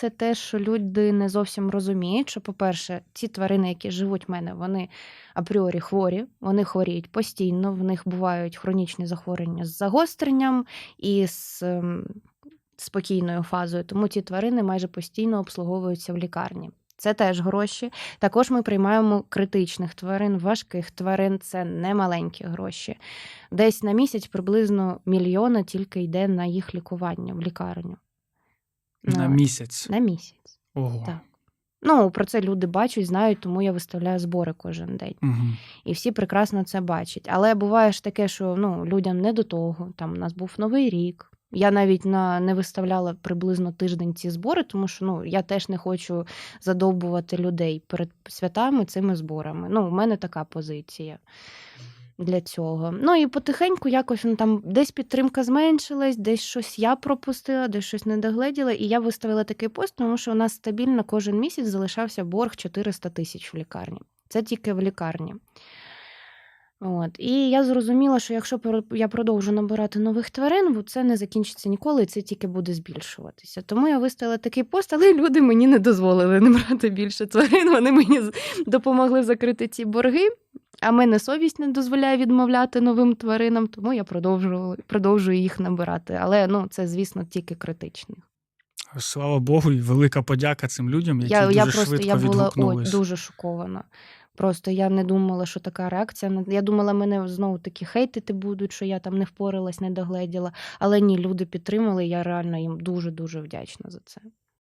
Це те, що люди не зовсім розуміють, що, по-перше, ці тварини, які живуть в мене, вони апріорі хворі, вони хворіють постійно, в них бувають хронічні захворювання з загостренням і з ем, спокійною фазою. Тому ці тварини майже постійно обслуговуються в лікарні. Це теж гроші. Також ми приймаємо критичних тварин, важких тварин це не маленькі гроші. Десь на місяць приблизно мільйона тільки йде на їх лікування в лікарню. На місяць. на місяць. Ого. Так. Ну, про це люди бачать, знають, тому я виставляю збори кожен день. Угу. І всі прекрасно це бачать. Але буває ж таке, що ну, людям не до того. Там у нас був новий рік. Я навіть на не виставляла приблизно тиждень ці збори, тому що ну я теж не хочу задовбувати людей перед святами цими зборами. Ну, у мене така позиція для цього. Ну і потихеньку якось ну, там десь підтримка зменшилась, десь щось я пропустила, десь щось не догледіла. І я виставила такий пост, тому що у нас стабільно кожен місяць залишався борг 400 тисяч в лікарні. Це тільки в лікарні. От. І я зрозуміла, що якщо я продовжу набирати нових тварин, бо це не закінчиться ніколи, і це тільки буде збільшуватися. Тому я виставила такий пост, але люди мені не дозволили не брати більше тварин. Вони мені допомогли закрити ці борги. А мене совість не дозволяє відмовляти новим тваринам, тому я продовжую, продовжую їх набирати. Але ну, це, звісно, тільки критичних. Слава Богу, і велика подяка цим людям, які Я, дуже я просто швидко я була о, дуже шокована. Просто я не думала, що така реакція. Я думала, мене знову таки хейтити будуть, що я там не впоралась, не догледіла. Але ні, люди підтримали, я реально їм дуже дуже вдячна за це.